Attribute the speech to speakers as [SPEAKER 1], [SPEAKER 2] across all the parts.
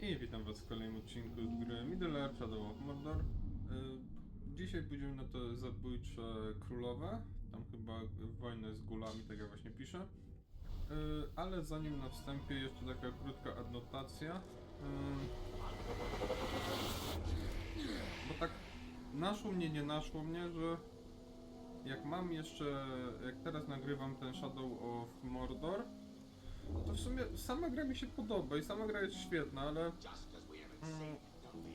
[SPEAKER 1] I witam was w kolejnym odcinku z gry Middle Earth Shadow of Mordor. Y, Dzisiaj pójdziemy na to zabójcze królowe. Tam chyba wojnę z gulami, tak jak właśnie piszę. Y, Ale zanim na wstępie jeszcze taka krótka adnotacja. Y, Bo tak naszło mnie, nie naszło mnie, że jak mam jeszcze, jak teraz nagrywam ten Shadow of Mordor, to w sumie sama gra mi się podoba i sama gra jest świetna, ale mm,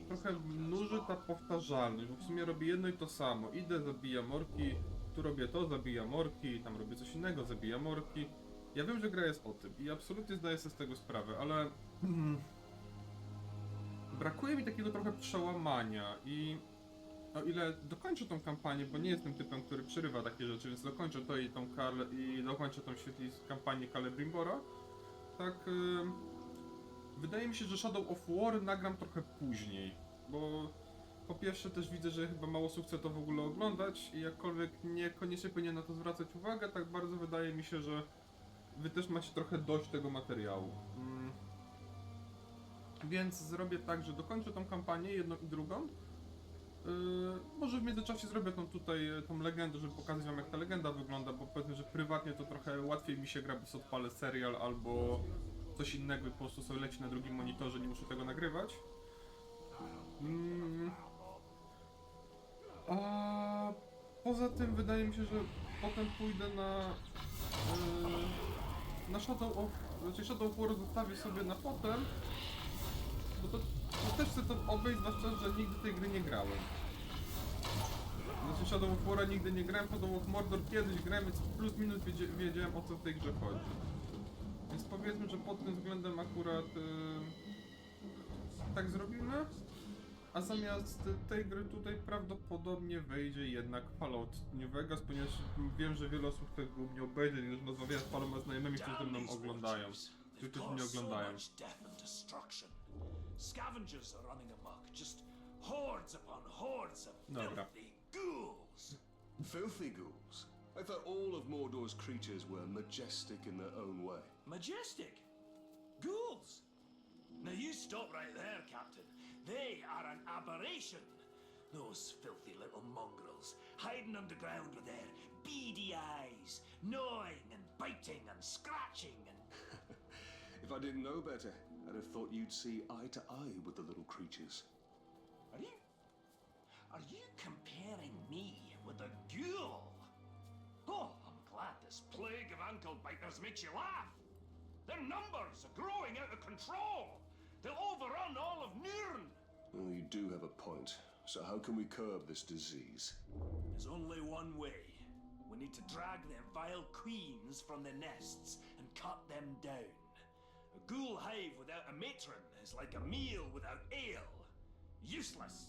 [SPEAKER 1] trochę nuży ta powtarzalność, bo w sumie robię jedno i to samo. Idę, zabijam orki, tu robię to, zabijam orki, tam robię coś innego, zabijam orki. Ja wiem, że gra jest o tym i absolutnie zdaję sobie z tego sprawę, ale mm, brakuje mi takiego trochę przełamania i o ile dokończę tą kampanię, bo nie jestem typem, który przerywa takie rzeczy, więc dokończę to i tą Karl i dokończę tą świetlis kampanię Celebrimbora, tak wydaje mi się, że Shadow of War nagram trochę później, bo po pierwsze też widzę, że chyba mało osób chce to w ogóle oglądać i jakkolwiek niekoniecznie powinien na to zwracać uwagę, tak bardzo wydaje mi się, że wy też macie trochę dość tego materiału. Mm. Więc zrobię tak, że dokończę tą kampanię, jedną i drugą, może w międzyczasie zrobię tą tutaj e, tą legendę, żeby pokazać wam jak ta legenda wygląda, bo powiedzmy, że prywatnie to trochę łatwiej mi się gra, bo odpalę serial albo coś innego i po prostu sobie leci na drugim monitorze, nie muszę tego nagrywać. Mm. A poza tym wydaje mi się, że potem pójdę na yy, na Shadow of, znaczy Shadow of War zostawię sobie na potem, bo to też chcę to obejść, zwłaszcza, że nigdy tej gry nie grałem. Znaczy Shadow of War'a nigdy nie grałem, Shadow of Mordor kiedyś grałem, więc plus minus wiedzie, wiedziałem o co w tej grze chodzi. Więc powiedzmy, że pod tym względem akurat yy, tak zrobimy. A zamiast tej gry tutaj prawdopodobnie wejdzie jednak Fallout New Vegas, ponieważ wiem, że wiele osób chce go mnie obejrzeć, gdyż rozmawiałem z paroma znajomymi, którzy ze mną oglądają. Którzy mnie oglądają.
[SPEAKER 2] Scavengers are running amok, just hordes upon hordes of
[SPEAKER 1] Dobra.
[SPEAKER 2] filthy ghouls.
[SPEAKER 3] Filthy ghouls. I thought all of Mordor's creatures were majestic in their own way.
[SPEAKER 2] Majestic. Ghouls. Now you stop right there, Captain. They are an aberration. Those filthy little mongrels, hiding underground with their beady eyes, gnawing and biting and scratching and
[SPEAKER 3] If I didn't know better, I'd have thought you'd see eye to eye with the little creatures.
[SPEAKER 2] Are you. Are you comparing me with a ghoul? Oh, I'm glad this plague of ankle biters makes you laugh. Their numbers are growing out of control. They'll overrun all of Nirn.
[SPEAKER 3] Well, you do have a point. So how can we curb this disease?
[SPEAKER 2] There's only one way. We need to drag their vile queens from their nests and cut them down. A ghoul hive without a matron is like a meal without ale. Useless.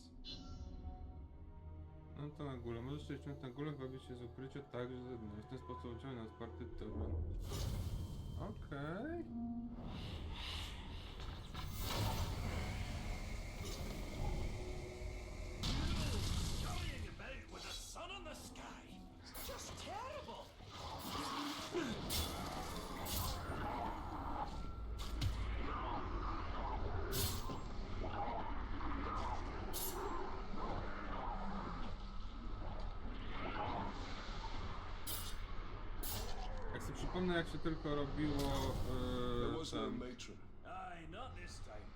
[SPEAKER 1] No to na górę. Możesz się wciągnąć na górę, bawić się z ukrycia tak, że zewnątrz. W ten sposób na otwarty teren. Okej.
[SPEAKER 2] Scurrying
[SPEAKER 1] jak się tylko robiło e,
[SPEAKER 3] no
[SPEAKER 1] ten...
[SPEAKER 2] Aye, not this time.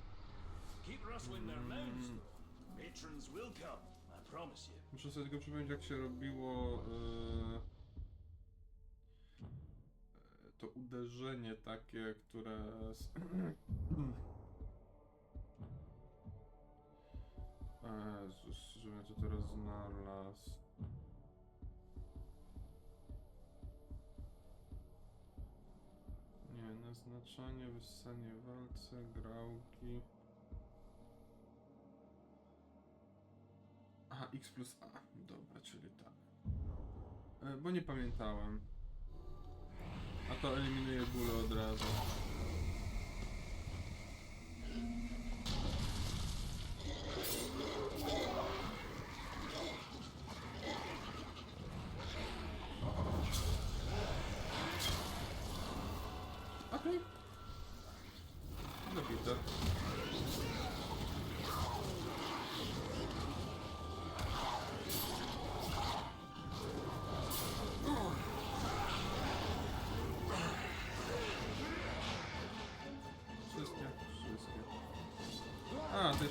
[SPEAKER 2] Keep rustling their mouths, though. Patrons will come, I promise you.
[SPEAKER 1] Muszę sobie tylko przypomnieć, jak się robiło e, e, to uderzenie takie, które... Jezus, żebym to teraz znalazł. Nie, naznaczanie, wyssanie walce, grałki. Aha, x plus a. Dobra, czyli tak. E, bo nie pamiętałem. A to eliminuje bóle od razu.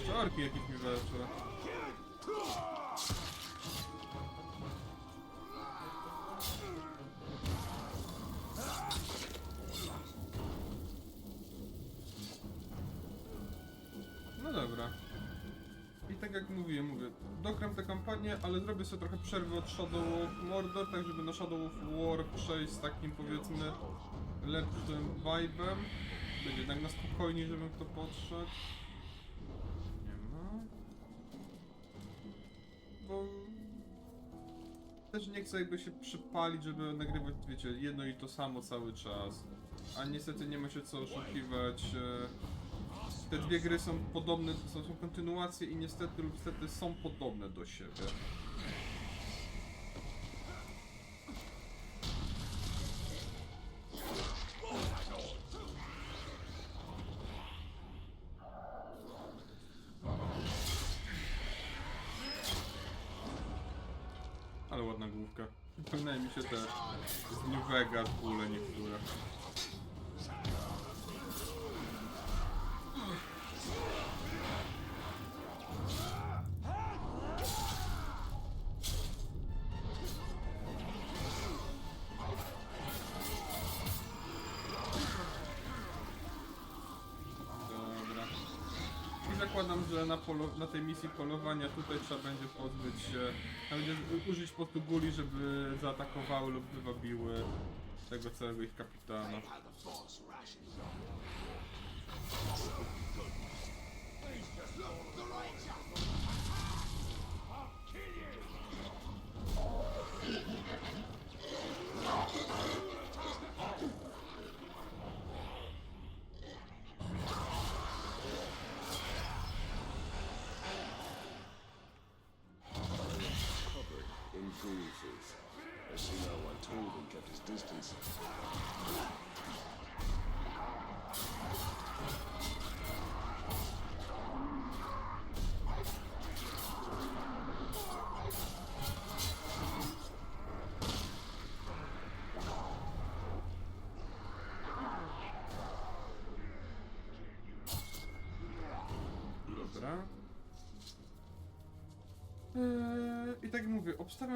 [SPEAKER 1] Jeszcze orki jakieś mi weszły. No dobra. I tak jak mówiłem, mówię, dogram tę kampanię, ale zrobię sobie trochę przerwy od Shadow of Mordor, tak żeby na Shadow of War przejść z takim powiedzmy lepszym vibe'em. Będzie tak na spokojniej, żebym to podszedł. Bo też nie chcę jakby się przypalić, żeby nagrywać, wiecie, jedno i to samo cały czas. A niestety nie ma się co oszukiwać. e, Te dwie gry są podobne, to są kontynuacje i niestety lub niestety są podobne do siebie. Zakładam, że na, polo- na tej misji polowania tutaj trzeba będzie pozbyć się, będzie użyć po guli, żeby zaatakowały lub wywabiły tego całego ich kapitana.
[SPEAKER 3] In ghoul filth. I see no one told him kept his distance.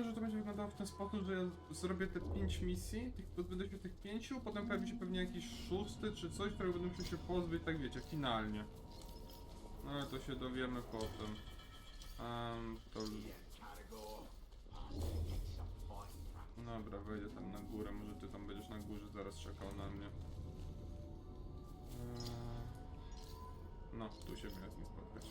[SPEAKER 1] Obstawiam, że to będzie wyglądało w ten sposób, że ja zrobię te 5 misji, tych, pozbędę się tych 5, potem pojawi się pewnie jakiś szósty czy coś, którego będę musiał się pozbyć, tak wiecie, finalnie. No ale to się dowiemy potem. Um, to... Dobra, wejdę tam na górę, może ty tam będziesz na górze zaraz czekał na mnie. No, tu się miałem z nim spotkać.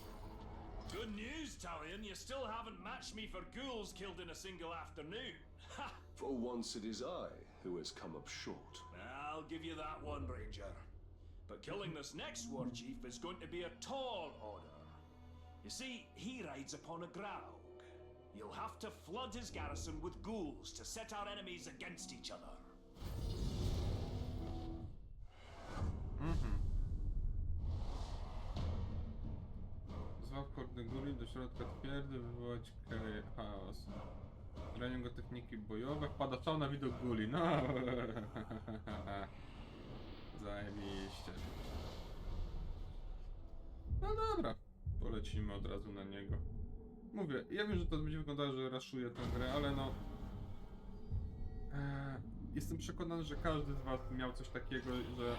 [SPEAKER 2] Good news, Talion. You still haven't matched me for ghouls killed in a single afternoon. Ha!
[SPEAKER 3] For once it is I who has come up short.
[SPEAKER 2] I'll give you that one, Ranger. But killing this next war chief is going to be a tall order. You see, he rides upon a Graug. You'll have to flood his garrison with ghouls to set our enemies against each other.
[SPEAKER 1] Zwał kordy góry do środka twierdzy, wywołać ke- chaos. Granią go techniki bojowe, wpada czał na widok guli, no. Zajebiście. No dobra, polecimy od razu na niego. Mówię, ja wiem, że to będzie wyglądało, że raszuję tę grę, ale no... Eee, jestem przekonany, że każdy z was miał coś takiego, że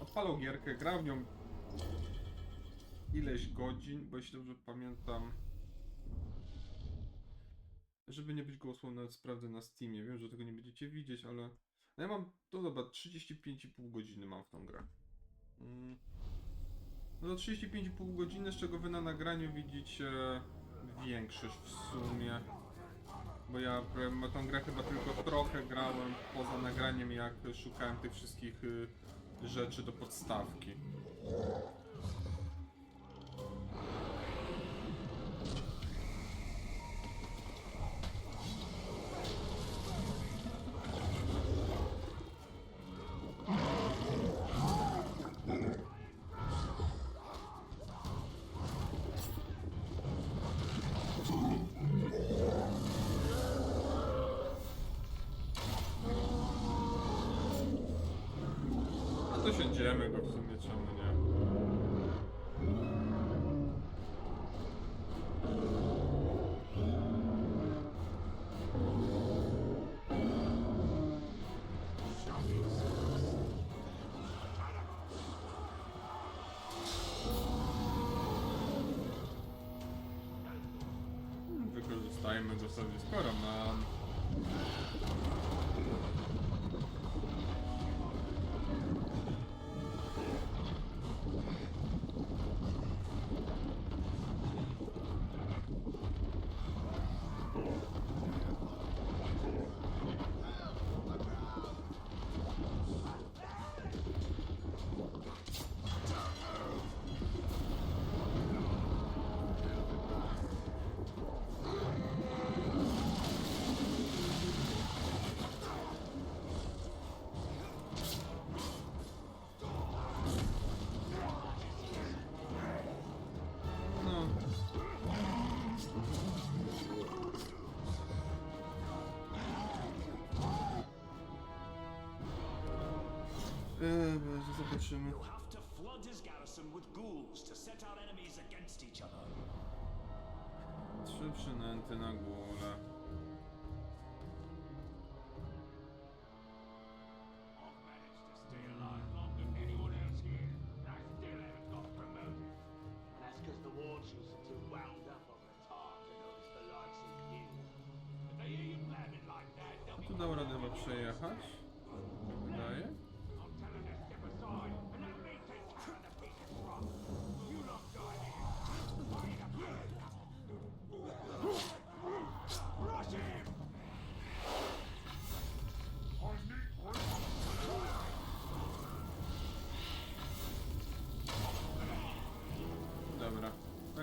[SPEAKER 1] odpalał gierkę, grał w nią ileś godzin, bo jeśli dobrze pamiętam, żeby nie być nawet sprawdzę na Steamie. Wiem, że tego nie będziecie widzieć, ale no ja mam, to dobra, 35,5 godziny mam w tą grę. Mm. No to 35,5 godziny, z czego wy na nagraniu widzicie większość w sumie. Bo ja tą grę chyba tylko trochę grałem poza nagraniem, jak szukałem tych wszystkich y, rzeczy do podstawki. się dzielemy go w sumie, czemu nie? Wykorzystajmy go sobie sporo na Eee, zobaczymy. Trzy przynęty na górę.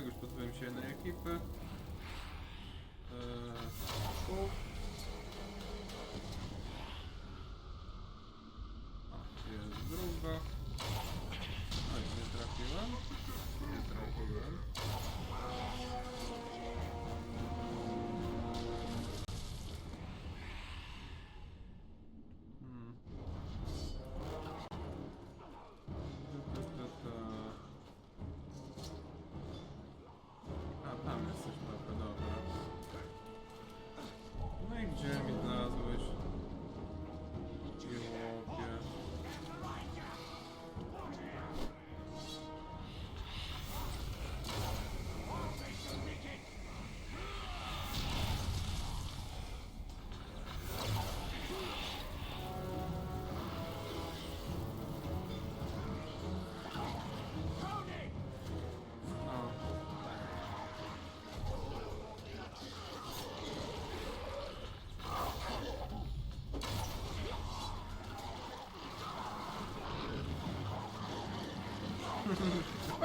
[SPEAKER 1] Już pozbyłem się energii. Eee,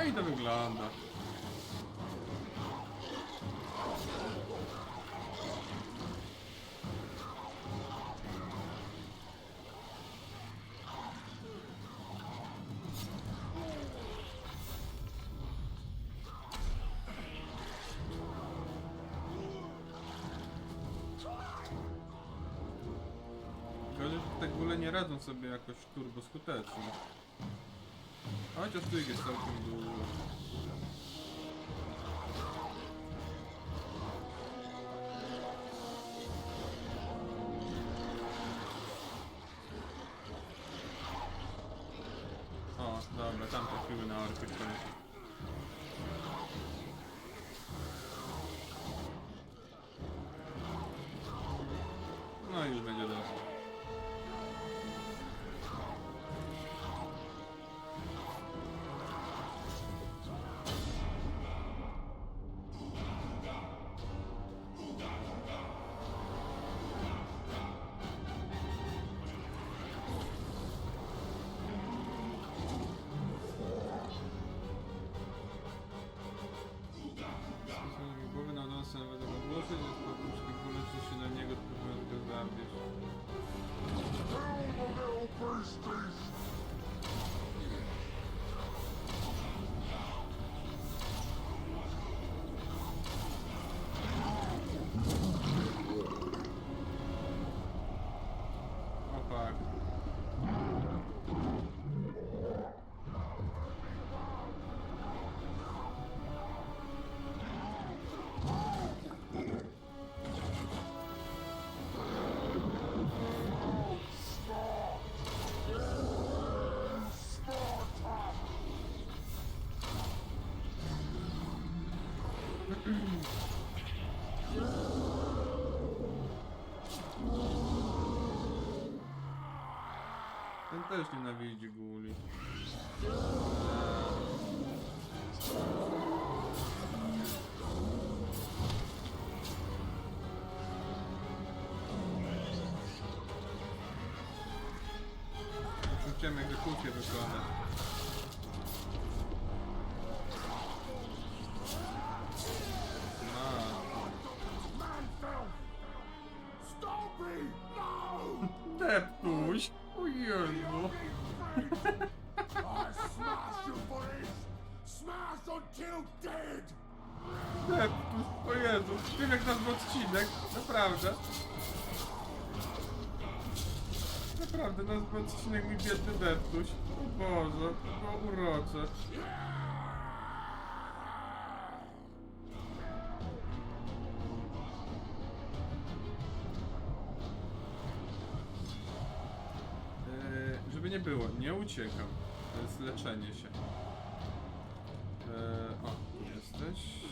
[SPEAKER 1] i to wygląda. Gorzej, że nie radzą sobie jakoś turbo skutecznie. Chociaż tu ich jest całkiem. Ten też nienawidzi guli. Chciałem egzekucję wykonać. Odcinek, naprawdę. Naprawdę nazwę odcinek mój biedny Deptuś. O Boże, to urocze. Eee, żeby nie było, nie uciekam. To jest leczenie się. Eee, o, tu jesteś.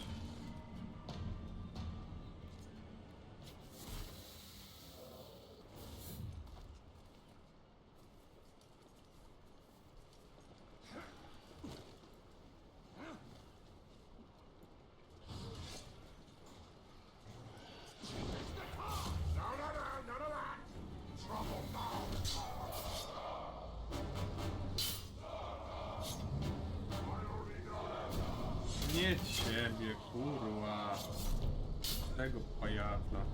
[SPEAKER 1] Ciebie, kurwa. Tego pajaca.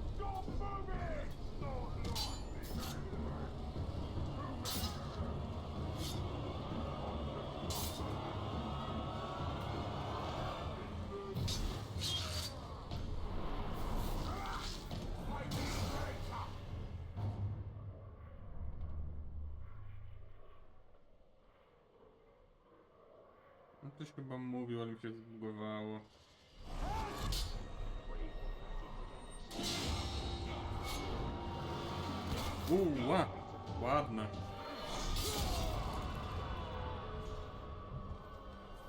[SPEAKER 1] No ktoś chyba mówił, ale mi się zbugowało. Uła! Ładne.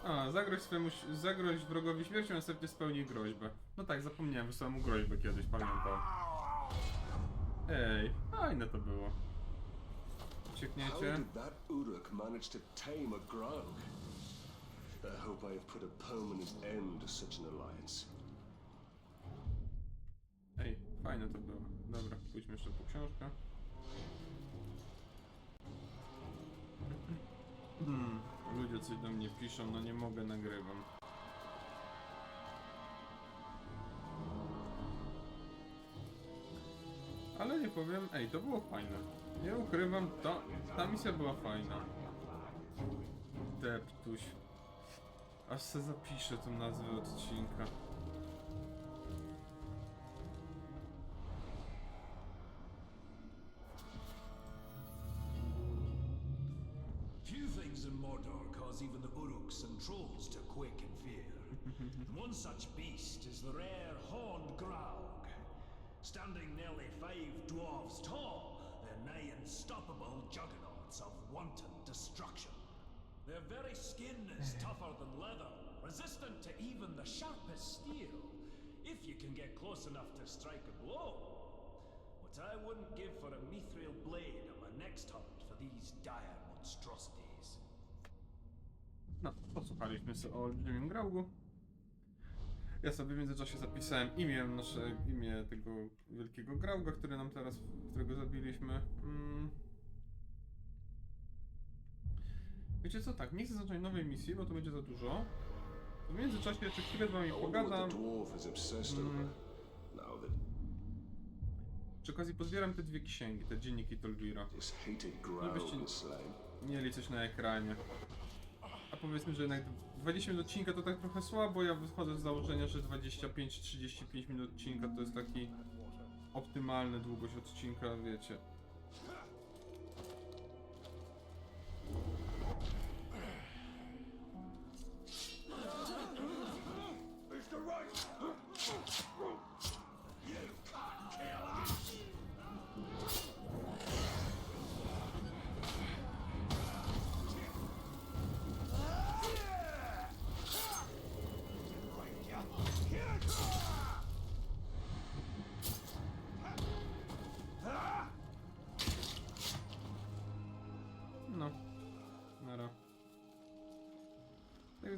[SPEAKER 1] A, zagroź swemu, zagroź wrogowi śmiercią, następnie spełni groźbę. No tak, zapomniałem, wysłałem mu groźbę kiedyś, pamiętam. Ej, fajne to było. Uciekniecie?
[SPEAKER 3] I hope I have put a permanent end to such an alliance.
[SPEAKER 1] Ej, fajne to było. Dobra, pójdźmy jeszcze po książkę. Hmm, ludzie coś do mnie piszą, no nie mogę, nagrywam. Ale nie powiem, ej, to było fajne. Nie ukrywam, to, ta misja była fajna. Deptuś. Aż se zapiszę tą nazwę odcinka.
[SPEAKER 2] Things in Mordor cause even the Uruks and trolls to quake in fear. and one such beast is the rare horned Graug. Standing nearly five dwarves tall, they're nigh unstoppable juggernauts of wanton destruction. Their very skin is tougher than leather, resistant to even the sharpest steel, if you can get close enough to strike a blow. What I wouldn't give for a mithril blade on my next hunt for these dire monstrosities.
[SPEAKER 1] No, posłuchaliśmy sobie o olbrzymim graugu. Ja sobie w międzyczasie zapisałem imię, nasze imię tego wielkiego grauga, który nam teraz, którego zabiliśmy. Mm. Wiecie co, tak, nie chcę zacząć nowej misji, bo to będzie za dużo. W międzyczasie jeszcze chwilę z wami pogadam. Mm. Przy okazji pozbieram te dwie księgi, te dzienniki Tolvira.
[SPEAKER 3] this hated Graug
[SPEAKER 1] byście-
[SPEAKER 3] is slain.
[SPEAKER 1] mieli coś na ekranie. Powiedzmy, że jednak 20 minut odcinka to tak trochę słabo. Ja wychodzę z założenia, że 25-35 minut odcinka to jest taki optymalny długość odcinka, wiecie.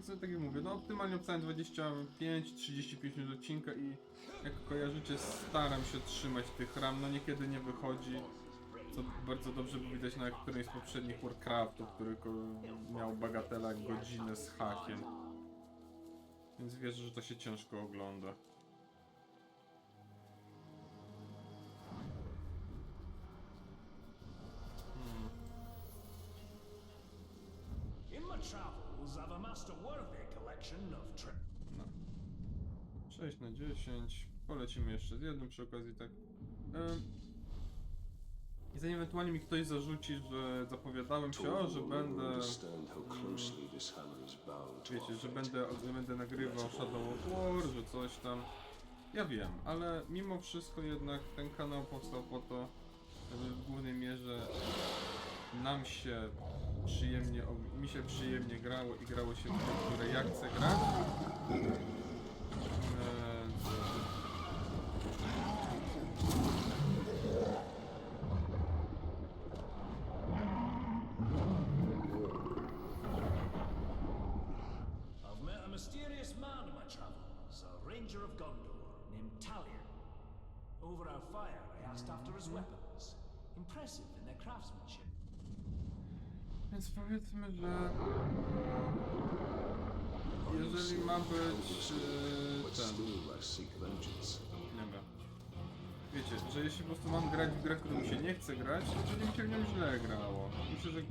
[SPEAKER 1] Więc tak jak mówię, no optymalnie obstałem 25-35 minut odcinka i jak kojarzycie, staram się trzymać tych ram, no niekiedy nie wychodzi, co bardzo dobrze było widać na którymś z poprzednich Warcraftów, który miał bagatela godzinę z hakiem. Więc wierzę, że to się ciężko ogląda. No. 6 na 10. Polecimy jeszcze z jednym przy okazji, tak. I zanim ewentualnie mi ktoś zarzuci, że zapowiadałem się, o, że będę, wiecie, że będę, że będę nagrywał Shadow of War, że coś tam. Ja wiem, ale mimo wszystko jednak ten kanał powstał po to, żeby w głównej mierze nam się przyjemnie, mi się przyjemnie grało i grało się w gry, które ja chcę grać.
[SPEAKER 2] Ranger Gondor. Impressive in their craftsmanship.
[SPEAKER 1] Więc powiedzmy, że jeżeli ma być e, ten, wiem, wiecie, że jeśli po prostu mam grać w grę, którą się nie chce grać, to będzie mi się w nią źle grało. Myślę, że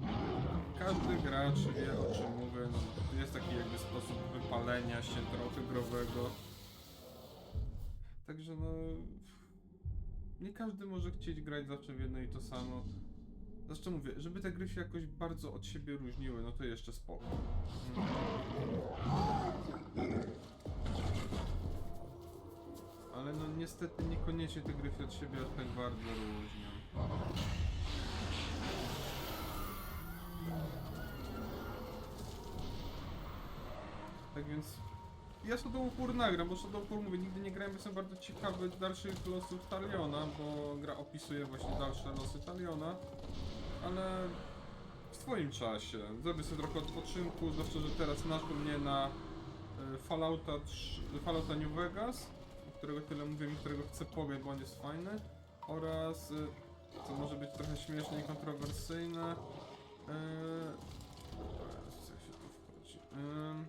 [SPEAKER 1] każdy gracz wie o czym mówię, no, jest taki jakby sposób wypalenia się trochę growego. Także no, nie każdy może chcieć grać zawsze w jedno i to samo. Zresztą mówię, żeby te gry się jakoś bardzo od siebie różniły, no to jeszcze spoko. Ale no niestety niekoniecznie te gry się od siebie tak bardzo różnią. Tak więc ja Shadow of War nagram, bo Shadow of War mówię, nigdy nie grałem, jestem bardzo ciekawy dalszych losów Taliona, bo gra opisuje właśnie dalsze losy Taliona, ale w swoim czasie. Zrobię sobie trochę odpoczynku, zwłaszcza, że teraz naszło mnie na e, Fallouta, 3, Fallouta New Vegas, którego tyle mówię i którego chcę pograć, bo on jest fajny, oraz, e, co może być trochę śmieszne i kontrowersyjne, e, Em,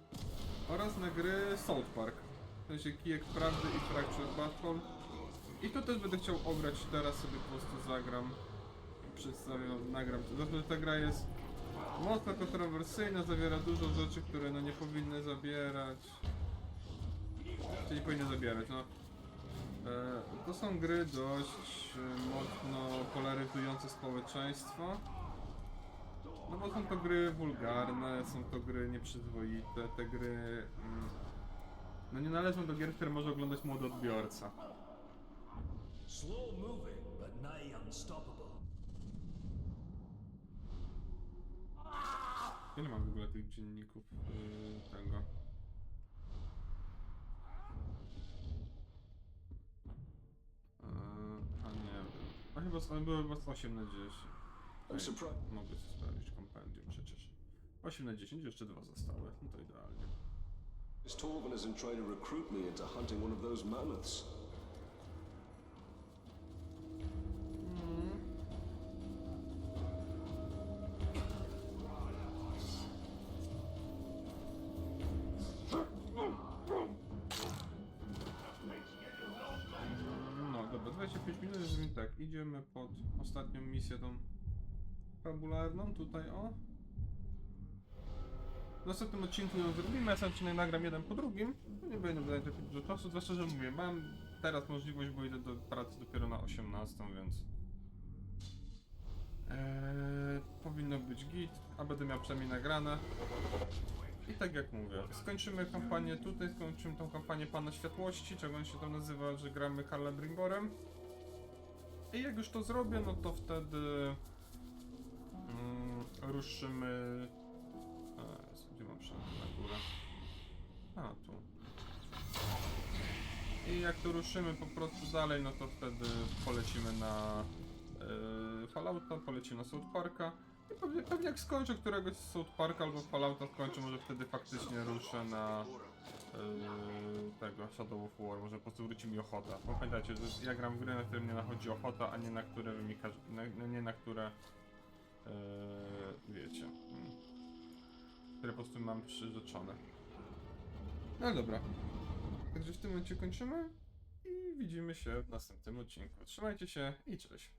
[SPEAKER 1] oraz na gry South Park, w sensie Kijek Prawdy i Fractured Battle. I to też będę chciał ograć teraz sobie po prostu zagram przedstawię, nagram. Dlatego, że ta gra jest mocno kontrowersyjna, zawiera dużo rzeczy, które no nie powinny zabierać. Czy nie powinny zabierać, no. E, to są gry dość e, mocno polaryzujące społeczeństwo. No bo są to gry wulgarne, są to gry nieprzyzwoite, te gry... Mm, no nie należą do gier, które może oglądać młody odbiorca.
[SPEAKER 2] Slow moving, but nigh unstoppable.
[SPEAKER 1] Ja nie mam w ogóle tych dzienników yy, tego. Yy, a nie wiem. A chyba one były chyba z 8 na 10.
[SPEAKER 3] I'm surprised.
[SPEAKER 1] Mogę sobie sprawdzić kompendium przecież. 8 na 10, jeszcze dwa zostały. No to idealnie.
[SPEAKER 3] This Torvald isn't trying to recruit me into hunting one of those mammoths.
[SPEAKER 1] Następnym odcinku ją zrobimy, ja sam odcinek nagram jeden po drugim. No Nie będę wydać zbyt dużo czasu, zwłaszcza, że mówię, mam teraz możliwość, bo idę do pracy dopiero na 18, więc... Eee, powinno być git, a będę miał przynajmniej nagrane. I tak jak mówię, skończymy kampanię tutaj, skończymy tą kampanię Pana Światłości, czego on się tam nazywa, że gramy Calebringorem. I jak już to zrobię, no to wtedy mm, ruszymy... Gdzie mam na górę? A, tu. I jak to ruszymy po prostu dalej, no to wtedy polecimy na yy, Fallouta, polecimy na South Parka. I pewnie, pewnie jak skończę któregoś z South Park albo Fallouta skończę, może wtedy faktycznie ruszę na yy, tego Shadow of War, może po prostu wróci mi ochota. Bo pamiętajcie, że ja gram w gry, na które mnie nachodzi ochota, a nie na które na, nie na które yy, wiecie, mm, które po prostu mam przyrzeczone. No dobra. Także w tym momencie kończymy i widzimy się w następnym odcinku. Trzymajcie się i cześć.